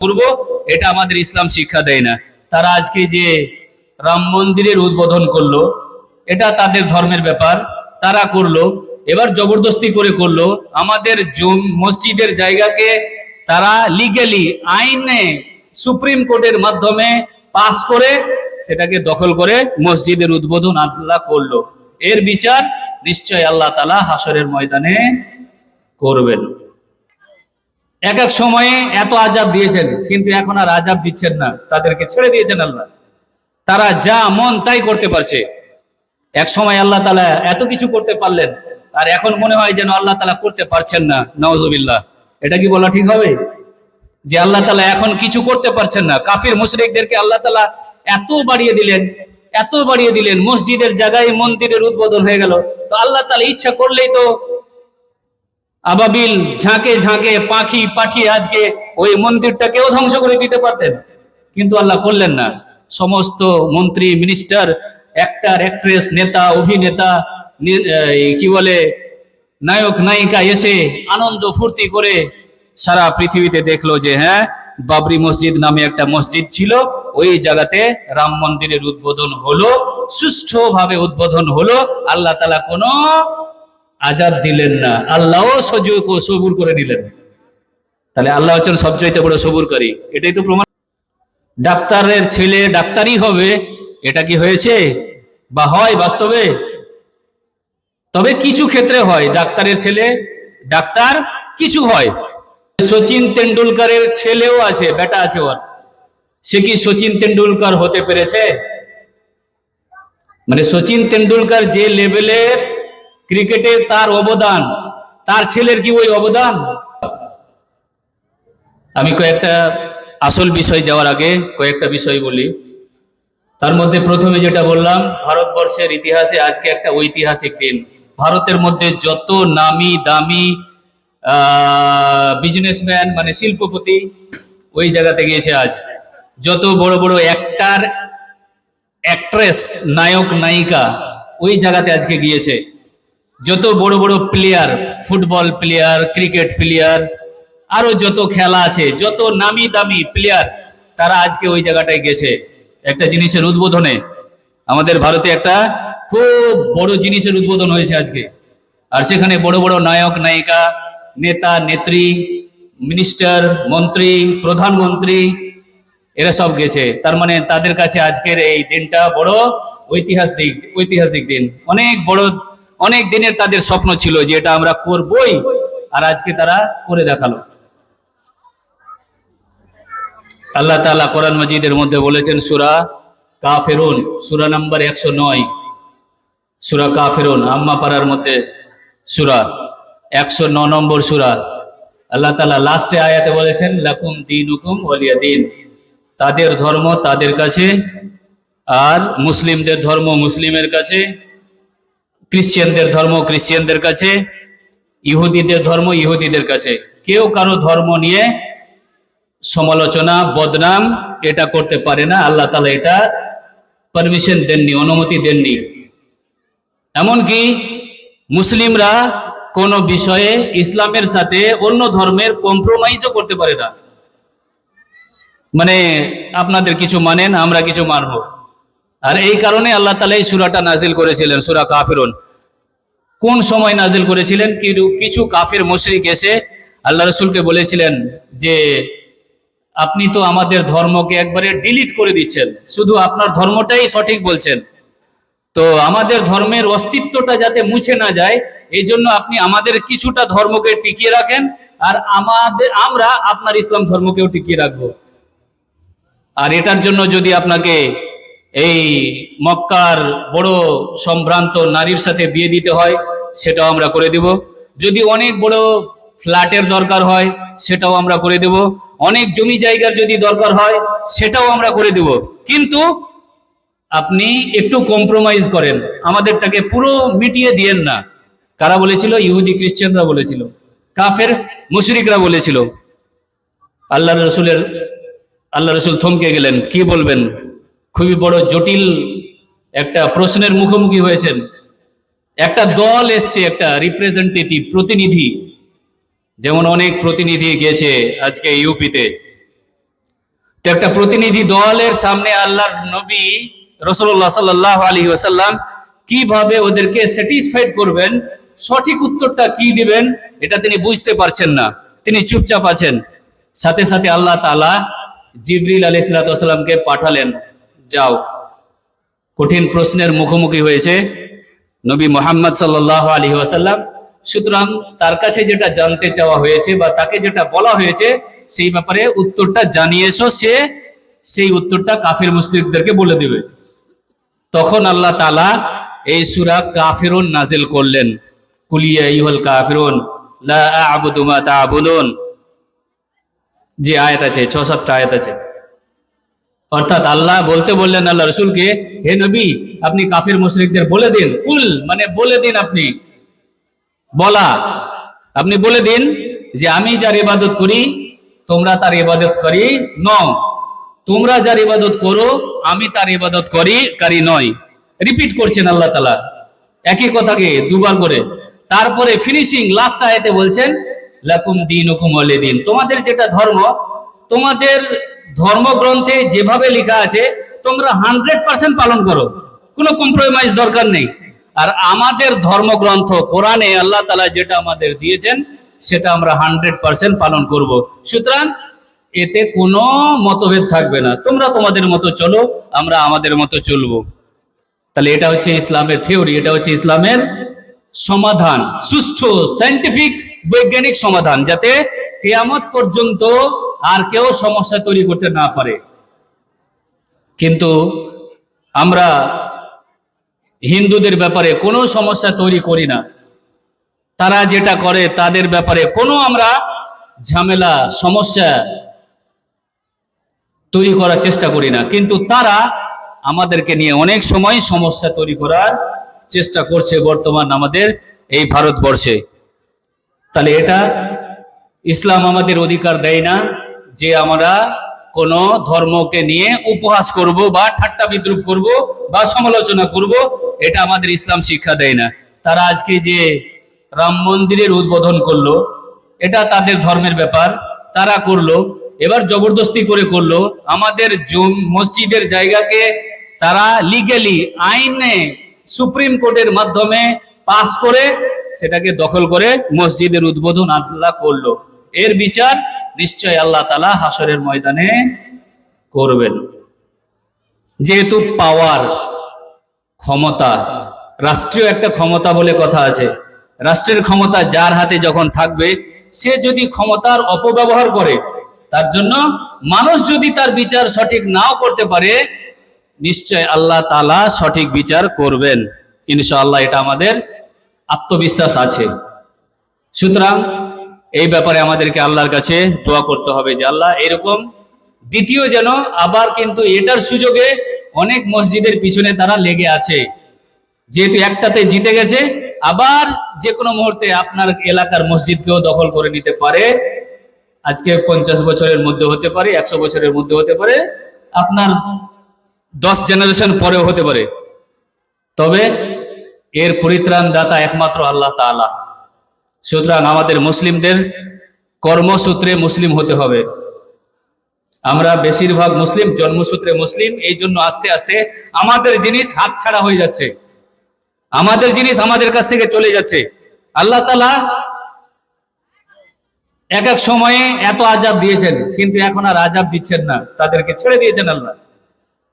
করব, এটা আমাদের ইসলাম শিক্ষা দেয় না। তারা আজকে যে রাম মন্দিরের উদ্বোধন করল, এটা তাদের ধর্মের ব্যাপার, তারা করল, এবার জবরদস্তি করে করল, আমাদের মসজিদের জায়গাকে তারা লিগালি আইনে, সুপ্রিম কোর্টের মাধ্যমে পাস করে সেটাকে দখল করে মসজিদের উদ্বোধন আল্লাহ করল। এর বিচার নিশ্চয় আল্লাহ তালা হাসরের ময়দানে করবেন। এক এক সময়ে এত আজাব দিয়েছেন, কিন্তু এখন আর আজাব দিচ্ছেন না। তাদেরকে ছেড়ে দিয়েছেন আল্লাহ। তারা যা মন তাই করতে পারছে। এক সময় আল্লাহ তালা এত কিছু করতে পারলেন, আর এখন মনে হয় যেন আল্লাহ তালা করতে পারছেন না। নওয়াজবিল্লাহ এটা কি বলা ঠিক হবে? যে আল্লাহ তালা এখন কিছু করতে পারছেন না। কাফির মুশরিকদেরকে আল্লাহ তালা এত বাড়িয়ে দিলেন, এত বাড়িয়ে দিলেন। মসজিদের জায়গায় মন্দিরের উদ্বোধন হয়ে গেল। তো আল্লাহ তালা ইচ্ছা করলেই তো আবাবিল ঝাঁকে ঝাঁকে পাখি পাঠিয়ে আজকে ওই মন্দিরটাকেও ধ্বংস করে দিতে পারতেন। কিন্তু আল্লাহ করলেন না। সমস্ত মন্ত্রী মিনিস্টার অ্যাক্টার অ্যাক্ট্রেস নেতা, অভিনেতা কি বলে, নায়ক, নায়িকা এসে আনন্দ ফুর্তি করে সারা পৃথিবীতে দেখল যে হ্যাঁ বাবরি মসজিদ নামে একটা মসজিদ ছিল। ওই জায়গাতে রাম মন্দিরের উদ্বোধন হলো, সুষ্ঠুভাবে উদ্বোধন হলো। আল্লাহ তালা কোনো আজাদ দিলেন না। আল্লাহও সবুর করে দিলেন। তাহলে আল্লাহ হচ্ছেন সবচাইতে বড় সবুরকারী। এটাই তো প্রমাণ। ডাক্তারের ছেলে ডাক্তারই হবে। এটা কি হয়েছে? বা হয় বাস্তবে? তবে কিছু ক্ষেত্রে হয়। ডাক্তারের ছেলে, ডাক্তার কিছু হয়। সচিন তেন্ডুলকারের ছেলেও আছে, বেটা আছে ওর। সে কি সচিন তেন্ডুলকার হতে পেরেছে? মানে সচিন তেন্ডুলকার যে লেভেলের ক্রিকেটে তার অবদান, তার ছেলের কি ওই অবদান? আমি কয়েকটা আসল বিষয় যাওয়ার আগে কয়েকটা বিষয় বলি। তার মধ্যে প্রথমে যেটা বললাম, ভারতবর্ষের ইতিহাসে আজকে একটা ঐতিহাসিক দিন। ভারতের মধ্যে যত নামি দামি বিজনেসম্যান মানে শিল্পপতি ওই জায়গাতে গিয়েছে আজ। যত বড় বড় অ্যাক্টার অ্যাক্ট্রেস নায়ক, নায়িকা ওই জায়গাতে আজকে গিয়েছে। যত বড় বড় player football player cricket player আরও যত খেলা আছে, যত নামি দামি প্লেয়ার তারা আজকে ওই জায়গাটায় গেছে। একটা জিনিসের উদ্বোধনে আমাদের ভারতে একটা খুব বড় জিনিসের উদ্বোধন হয়েছে আজকে। আর সেখানে বড় বড় নায়ক, নায়িকা, নেতা, নেত্রী মিনিস্টার মন্ত্রী, প্রধানমন্ত্রী, এরা সব গেছে। তার মানে তাদের কাছে আজকের এই দিনটা বড় ঐতিহাসিক ঐতিহাসিক দিন। অনেক বড় অনেক দিনের তাদের স্বপ্ন ছিল যে এটা আমরা করবই, আর আজকে তারা করে দেখাল। আল্লাহ তাআলা কোরআন মজিদের মধ্যে বলেছেন, সূরা কাফিরুন, সূরা নাম্বার একশো নয়। সূরা কাফিরুন, আম্মা পাড়ার মধ্যে সূরা, একশো ন নম্বর সূরা। আল্লাহ তাআলা লাস্টে আয়াতে বলেছেন, লাকুম দিনুকুম ওয়ালিয়া দিন। তাদের ধর্ম তাদের কাছে, আর মুসলিমদের ধর্ম মুসলিমের কাছে। খ্রিস্টানদের ধর্ম, খ্রিস্টানদের কাছে, ইহুদিদের ধর্ম, ইহুদিদের কাছে। কেউ কারও ধর্ম নিয়ে সমালোচনা, বদনাম এটা করতে পারে না। আল্লাহ তালা এটা পারমিশন দেননি, অনুমতি দেননি। এমনকি মুসলিমরা কোনো বিষয়ে ইসলামের সাথে অন্য ধর্মের কম্প্রোমাইজও করতে পারে না। মানে আপনাদের কিছু মানেন, আমরা কিছু মানব। আর এই কারণে আল্লাহ তালা এই সুরাটা নাজিল করেছিলেন, সুরা কাফিরুন। কোন সময় নাজিল করেছিলেন? কিছু- কিছু কাফির মুশরিক এসে আল্লাহ রসুলকে বলেছিলেন যে, আপনি তো আমাদের ধর্মকে একবারে ডিলিট করে দিচ্ছেন। শুধু আপনার ধর্মটাই সঠিক বলছেন। তো আমাদের ধর্মের অস্তিত্বটা যাতে মুছে না যায়, এই জন্য আপনি আমাদের কিছুটা ধর্মকে টিকিয়ে রাখেন আর আমাদের, আমরা আপনার ইসলাম ধর্মকেও টিকিয়ে রাখব। আর এটার জন্য যদি আপনাকে এই মক্কার বড় সম্ভ্রান্ত নারীর সাথে বিয়ে দিতে হয়, সেটাও আমরা করে দেব। যদি অনেক বড় ফ্ল্যাটের দরকার হয়, সেটাও আমরা করে দেব। অনেক জমি জায়গার যদি দরকার হয়, সেটাও আমরা করে দেব। কিন্তু আপনি একটু কম্প্রোমাইজ করেন। আমাদেরটাকে পুরো মিটিয়ে দিয়েন না। কারা বলেছিল? ইহুদি খ্রিস্টানরা বলেছিল। কাফের মুশরিকরা বলেছিল। আল্লাহ রসুলের আল্লাহ রসুল থমকে গেলেন। কি বলবেন? খুবই বড় জটিল একটা প্রশ্নের মুখোমুখি হয়েছেন। একটা দল এসছে, একটা রিপ্রেজেন্টেটিভ প্রতিনিধি। যেমন অনেক প্রতিনিধি গেছে আজকে ইউপিতে। তো একটা প্রতিনিধি দলের সামনে আল্লাহর নবী রসুল্লাহ সাল্লাহ আলী ওসাল্লাম কীভাবে ওদেরকে স্যাটিসফাইড করবেন, সঠিক উত্তরটা কি দিবেন, এটা তিনি বুঝতে পারছেন না। তিনি চুপচাপ আছেন। সাথে সাথে আল্লাহ তালা জিবরিল আলী সালাতামকে পাঠালেন। যাও। কঠিন প্রশ্নের মুখোমুখি হয়েছে নবী মোহাম্মদ সাল্লাহ আলী ওয়াসাল্লাম। সুতরাং তার কাছে যেটা জানতে চাওয়া হয়েছে বা তাকে যেটা বলা হয়েছে, সেই ব্যাপারে উত্তরটা জানিয়ে এসো সে, সেই উত্তরটা কাফির মুসলিমদেরকে বলে দেবে। তখন আল্লাহ তালা এই সুরা কাফিরুন নাজিল করলেন। কুলিয়া ইহল কাফিরুন, লা যে আয়াত আছে ছ সাতটা আয়াত আছে। অর্থাৎ আল্লাহ বলতে বললেন আল্লাহ রসুলকে, হে নবী, আপনি কাফির মুশরিকদের বলে দিন। কুল মানে বলে দিন আপনি। বলা। আপনি বলে দিন যে, আমি যার ইবাদত করি, তোমরা তার ইবাদত করি ন তোমরা যার ইবাদত করো, আমি তার ইবাদত করি, কারি নয়। রিপিট করছেন আল্লাহ তালা একই কথাকে দুবার করে। তারপরে ফিনিশিং, লাস্ট আয়াতে বলছেন, লাকুম দিন হুকুম দিন তোমাদের যেটা ধর্ম, তোমাদের ধর্মগ্রন্থে যেভাবে লেখা আছে, তোমরা হান্ড্রেড পার্সেন্ট পালন করো। কোনো কম্প্রোমাইজ দরকার নেই। আর আমাদের ধর্মগ্রন্থ, কোরআনে আল্লাহ তালা যেটা আমাদের দিয়েছেন, সেটা আমরা হান্ড্রেড পার্সেন্ট পালন করব। সুতরাং এতে কোনো মতভেদ থাকবে না। তোমরা তোমাদের মতো চলো, আমরা আমাদের মতো চলবো। তাহলে এটা হচ্ছে ইসলামের থিওরি এটা হচ্ছে ইসলামের সমাধান। সুষ্ঠু সাইন্টিফিক বৈজ্ঞানিক সমাধান, যাতে কেয়ামত পর্যন্ত আর কেউ সমস্যা তৈরি করতে না পারে। কিন্তু আমরা হিন্দুদের ব্যাপারে কোনো সমস্যা তৈরি করি না। তারা যেটা করে তাদের ব্যাপারে কোনো আমরা ঝামেলা, সমস্যা তৈরি করার চেষ্টা করি না। কিন্তু তারা আমাদেরকে নিয়ে অনেক সময় সমস্যা তৈরি করার চেষ্টা করছে বর্তমান আমাদের এই ভারতবর্ষে। তাহলে এটা ইসলাম আমাদের অধিকার দেয় না। যে আমরা কোন ধর্মকে নিয়ে উপহাস করব বা ঠাট্টা বিদ্রুপ করব বা সমালোচনা করব, এটা আমাদের ইসলাম শিক্ষা দেয় না। তারা আজকে যে রাম মন্দিরের উদ্বোধন করল, এটা তাদের ধর্মের ব্যাপার, তারা করল, এবার জবরদস্তি করে করল, আমাদের মসজিদের জায়গাকে তারা লিগেলি আইনে, সুপ্রিম কোর্টের মাধ্যমে পাস করে সেটাকে দখল করে মসজিদের উদ্বোধন আল্লাহ করল। এর বিচার নিশ্চয় আল্লাহ তালা হাসরের ময়দানে করবেন। যেহেতু পাওয়ার ক্ষমতা, রাষ্ট্রীয় একটা ক্ষমতা বলে কথা আছে। রাষ্ট্রের ক্ষমতা যার হাতে যখন থাকবে, সে যদি ক্ষমতার অপব্যবহার করে, তার জন্য মানুষ যদি তার বিচার সঠিক নাও করতে পারে, নিশ্চয় আল্লাহ তালা সঠিক বিচার করবেন। ইনশাআল্লাহ এটা আমাদের আত্মবিশ্বাস আছে। সুতরাং এই ব্যাপারে আমাদেরকে আল্লাহর কাছে দোয়া করতে হবে যে আল্লাহ এরকম দ্বিতীয় যেন আবার কিন্তু এটার সুযোগে অনেক মসজিদের পিছনে তারা লেগে আছে। যেহেতু একটাতে জিতে গেছে, আবার যে কোনো মুহূর্তে আপনার এলাকার মসজিদকেও দখল করে নিতে পারে। আজকে পঞ্চাশ বছরের মধ্যে হতে পারে, একশো বছরের মধ্যে হতে পারে, আপনার দশ জেনারেশন পরেও হতে পারে। তবে এর পরিত্রাণ দাতা একমাত্র আল্লাহ তাআলা। সুতরাং আমাদের মুসলিমদের কর্মসূত্রে মুসলিম হতে হবে। আমরা বেশিরভাগ মুসলিম, জন্মসূত্রে মুসলিম, এই জন্য আস্তে আস্তে আমাদের জিনিস হাতছাড়া হয়ে যাচ্ছে। আমাদের জিনিস আমাদের কাছ থেকে চলে যাচ্ছে। আল্লাহ তালা এক এক সময়ে এত আজাব দিয়েছেন, কিন্তু এখন আর আজাব দিচ্ছেন না। তাদেরকে ছেড়ে দিয়েছেন আল্লাহ।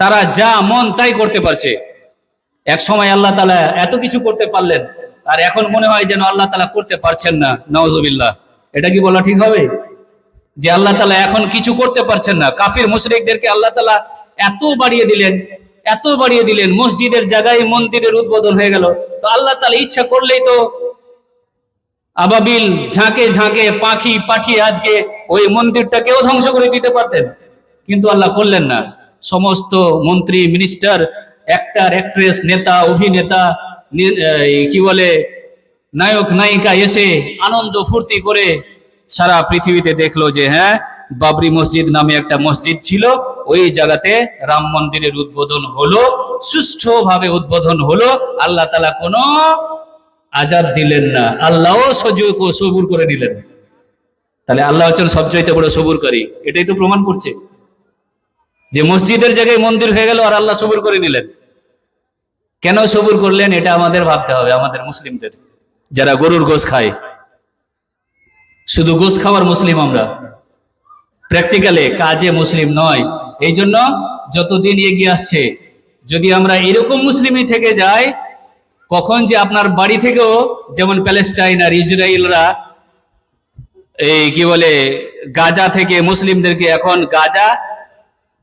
তারা যা মন তাই করতে পারছে। এক সময় আল্লাহ তালা এত কিছু করতে পারলেন। আর এখন মনে হয় যেন আল্লাহ তালা করতে পারছেন না নওয়াজুবিল্লাহ এটা কি বলা ঠিক হবে? যে আল্লাহ তালা এখন কিছু করতে পারছেন না। কাফির মুশরিকদেরকে আল্লাহ তালা এত বাড়িয়ে দিলেন, এত বাড়িয়ে দিলেন, মসজিদের জায়গায় মন্দিরের উদ্বোধন হয়ে গেল। তো আল্লাহ তালা ইচ্ছা করলেই তো আবাবিল ঝাঁকে ঝাঁকে পাখি পাঠিয়ে আজকে ওই মন্দিরটাকেও ধ্বংস করে দিতে পারতেন। কিন্তু আল্লাহ করলেন না। সমস্ত মন্ত্রী, মিনিস্টার অ্যাক্টার অ্যাক্ট্রেস নেতা, অভিনেতা কি বলে, নায়ক নায়িকা এসে আনন্দ ফুর্তি করে সারা পৃথিবীতে দেখল যে হ্যাঁ বাবরি মসজিদ নামে একটা মসজিদ ছিল, ওই জায়গাতে রাম মন্দিরের উদ্বোধন হলো, সুষ্ঠুভাবে উদ্বোধন হলো। আল্লাহ তালা কোনো আজাদ দিলেন না আল্লাহ সবুর করে দিলেন। তাহলে আল্লাহ হচ্ছেন সবচাইতে বড় সবুরকারী, এটাই তো প্রমাণ করছে। যে মসজিদের জায়গায় মন্দির হয়ে গেল আর আল্লাহ সবুর করে নিলেন কেন সবুর করলেন এটা আমাদের ভাবতে হবে, আমাদের মুসলিমদের। যারা গরুর গোশ খায়, শুধু গোশ খাওয়ার মুসলিম আমরা। প্র্যাকটিক্যালে কাজে মুসলিম নয়। এই জন্য যতদিন এগিয়ে আসছে, যদি আমরা এরকম মুসলিমই থেকে যাই, কখন যে আপনার বাড়ি থেকেও যেমন প্যালেস্টাইন আর ইসরায়েলরা এই কি বলে, গাজা থেকে মুসলিমদেরকে এখন গাজা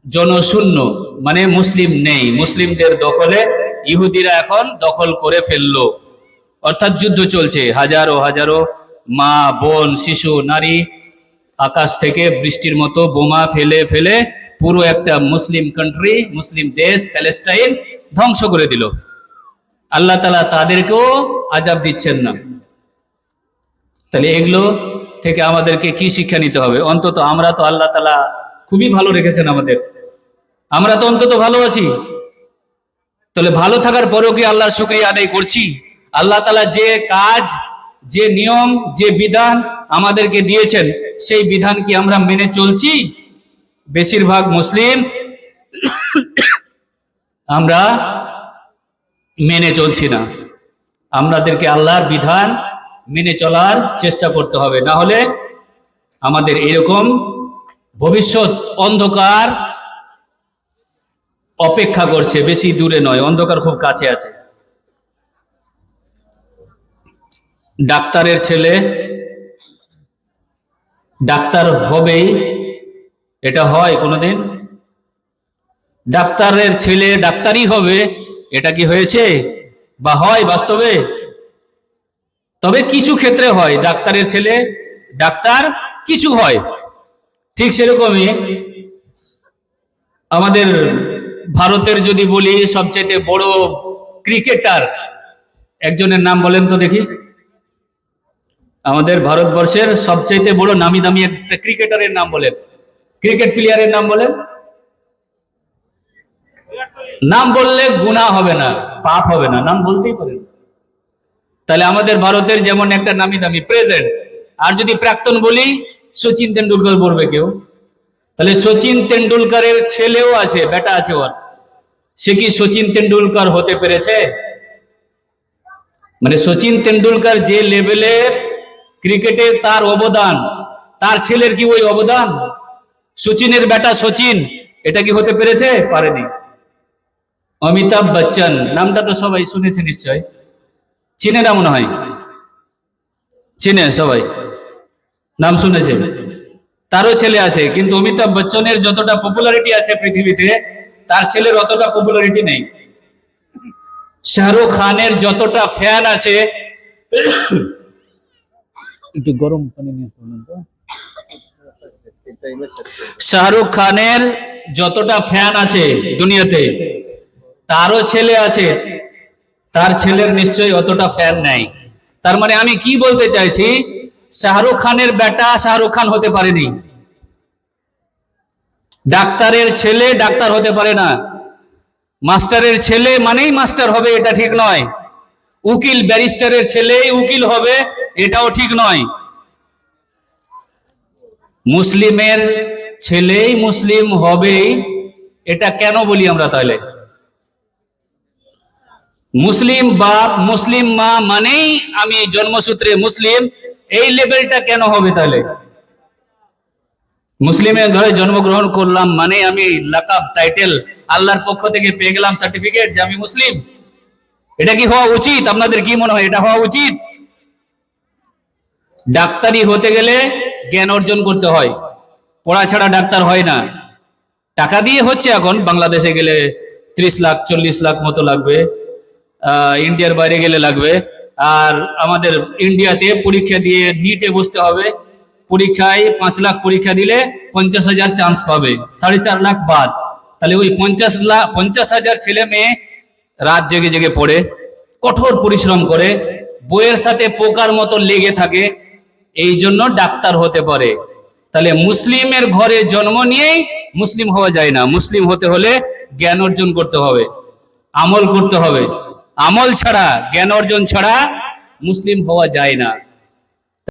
জনশূন্য মানে মুসলিম নেই। মুসলিমদের দখলে ইহুদিরা এখন দখল করে ফেলল। অর্থাৎ যুদ্ধ চলছে। হাজারো হাজারো মা, বোন, শিশু, নারী আকাশ থেকে বৃষ্টির মতো বোমা ফেলে ফেলে পুরো একটা মুসলিম কান্ট্রি মুসলিম দেশ প্যালেস্টাইন ধ্বংস করে দিল। আল্লাহ তালা তাদেরকেও আজাব দিচ্ছেন না। তাহলে এগুলো থেকে আমাদেরকে কি শিক্ষা নিতে হবে? অন্তত আমরা তো আল্লাহ তালা খুবই ভালো রেখেছেন আমাদের। আমরা তো অন্তত ভালো আছি। তাহলে ভালো থাকার পরেও কি আল্লাহর শুক্রিয়া আদায় করছি? আল্লাহ তালা যে কাজ, যে নিয়ম, যে বিধান আমাদেরকে দিয়েছেন, সেই বিধান কি আমরা মেনে চলছি? বেশিরভাগ মুসলিম আমরা মেনে চলছি না। আমাদেরকে আল্লাহর বিধান মেনে চলার চেষ্টা করতে হবে। না হলে আমাদের এরকম ভবিষ্যৎ অন্ধকার অপেক্ষা করছে, বেশি দূরে নয়, অন্ধকার খুব কাছে আছে। ডাক্তারের ছেলে, ডাক্তার হবেই, এটা হয় কোনোদিন? ডাক্তারের ছেলে ডাক্তারই হবে, এটা কি হয়েছে? বা হয় বাস্তবে? তবে কিছু ক্ষেত্রে হয়, ডাক্তারের ছেলে, ডাক্তার কিছু হয়। ঠিক সেরকমই আমাদের ভারতের যদি বলি সবচেয়ে বড় ক্রিকেটার, একজনের নাম বলেন তো দেখি। আমাদের ভারতবর্ষের সবচেয়ে বড় নামি দামি একটা ক্রিকেটারের নাম বলেন। ক্রিকেট প্লেয়ারের নাম বলেন? নাম বললে গুণা হবে না, পাপ হবে না, নাম বলতেই পারেন। তাহলে আমাদের ভারতের যেমন একটা নামি দামি প্রেজেন্ট আর যদি প্রাক্তন বলি সচিন তেন্ডুলকর বলবে কেউ। তাহলে সচিন তেন্ডুলকারের ছেলেও আছে, বেটা আছে ওর। সে কি সচিন তেন্ডুলকার হতে পেরেছে? মানে সচিন তেন্ডুলকার যে লেভেলের ক্রিকেটে তার অবদান, তার ছেলের কি ওই অবদান? সচিনের বেটা সচিন, এটা কি হতে পেরেছে? পারেনি। অমিতাভ বচ্চন, নামটা তো সবাই শুনেছে নিশ্চয়। চিনে না মনে হয়? চিনে সবাই। নাম শুনেছে। তারও ছেলে আছে কিন্তু অমিতাভ বচ্চনের যতটা পপুলারিটি আছে পৃথিবীতে তার ছেলের অতটা পপুলারিটি নেই। শাহরুখ খানের যতটা ফ্যান আছে একটু গরম পানি নিয়ে শাহরুখ খানের যতটা ফ্যান আছে দুনিয়াতে তারও ছেলে আছে তার ছেলের নিশ্চয়ই অতটা ফ্যান নেই। তার মানে আমি কি বলতে চাইছি শাহরুখ খানের বেটা শাহরুখ খান হতে পারেনি। ডাক্তারের ছেলে ডাক্তার হতে পারে না। মাস্টারের ছেলে মানেই মাস্টার হবে, এটা ঠিক নয়। উকিল, ব্যারিস্টারের ছেলেই উকিল হবে, এটাও ঠিক নয়। মুসলিমের ছেলেই মুসলিম হবেই, এটা কেন বলি আমরা তাহলে? মুসলিম বাপ, মুসলিম মা মানেই আমি জন্মসূত্রে মুসলিম এই লেভেলটা কেন হবে তাহলে? মুসলিমের ঘরে জন্মগ্রহণ করলাম মানে আমি লাকাব টাইটেল আল্লাহর পক্ষ থেকে পেয়ে গেলাম সার্টিফিকেট যে আমি মুসলিম। এটা কি হওয়া উচিত? আপনাদের কি মনে হয় এটা হওয়া উচিত? ডাক্তারি হতে গেলে জ্ঞান অর্জন করতে হয়। পড়া ছাড়া ডাক্তার হয় না। টাকা দিয়ে হচ্ছে এখন, বাংলাদেশে গেলে ত্রিশ লাখ, চল্লিশ লাখ মতো লাগবে। ইন্ডিয়ার বাইরে গেলে লাগবে। আর আমাদের ইন্ডিয়াতে পরীক্ষা দিয়ে নিটে বসতে হবে। পরীক্ষায় পাঁচ লাখ পরীক্ষা দিলে পঞ্চাশ হাজার চান্স পাবে। সাড়ে চার লাখ বাদ। তাহলে ওই পঞ্চাশ লাখ পঞ্চাশ হাজার ছেলে মেয়ে রাত জেগে জেগে পড়ে, কঠোর পরিশ্রম করে, বইয়ের সাথে পোকার মতো লেগে থাকে, এই জন্য ডাক্তার হতে পারে। তাহলে মুসলিমের ঘরে জন্ম নিয়েই মুসলিম হওয়া যায় না। মুসলিম হতে হলে জ্ঞান অর্জন করতে হবে, আমল করতে হবে। আমল ছাড়া জ্ঞান অর্জন ছাড়া মুসলিম হওয়া যায় না।